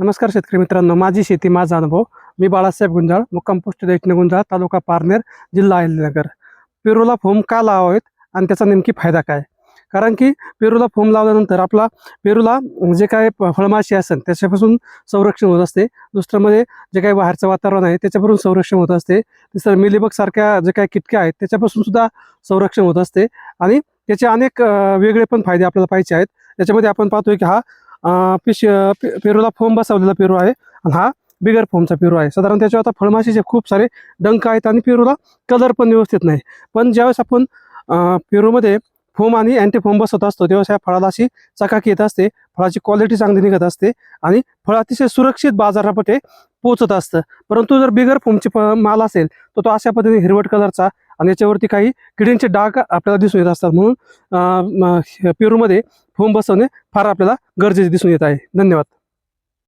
नमस्कार शेतकरी मित्रांनो माझी शेती माझा अनुभव. मी बाळासाहेब गुंजाळ मुक्काम पोस्ट दैठणे गुंजाळ तालुका पारनेर जिल्हा अहिलनगर पेरूला फोम का लावावेत आणि त्याचा नेमकी फायदा काय? कारण की पेरूला फोम लावल्यानंतर आपला पेरूला जे काय फळमाशी असेल त्याच्यापासून संरक्षण होत असते. दुसरं म्हणजे जे काही बाहेरचं वातावरण आहे त्याच्यापासून संरक्षण होत असते. तिसरं मिलीबग सारख्या जे काही किटक्या आहेत त्याच्यापासून सुद्धा संरक्षण होत असते. आणि त्याचे अनेक वेगळे पण फायदे आपल्याला पाहिजे आहेत. त्याच्यामध्ये आपण पाहतोय की हा पिश पे- पेरूला फोम बसवलेला पेरू आहे आणि हा बिगर फोमचा पेरू आहे. साधारण त्याच्यावर आता फळमाशीचे खूप सारे डंक आहेत आणि पेरूला कलर पण व्यवस्थित नाही. पण ज्यावेळेस आपण पेरूमध्ये फोम आणि अँटी फोम असतो. तेव्हा या फळाला अशी चकाकी येत असते. फळाची क्वालिटी चांगली निघत असते आणि फळ अतिशय सुरक्षित बाजारापटे पोचत असतं. परंतु जर बिगर फोमची माल असेल तर तो अशा पद्धतीने हिरवट कलरचा आणि याच्यावरती काही किडींचे डाग आपल्याला दिसून येत असतात. म्हणून पेरूमध्ये फोम बसवणे फार आपल्याला गरजेचे दिसून येत आहे. धन्यवाद.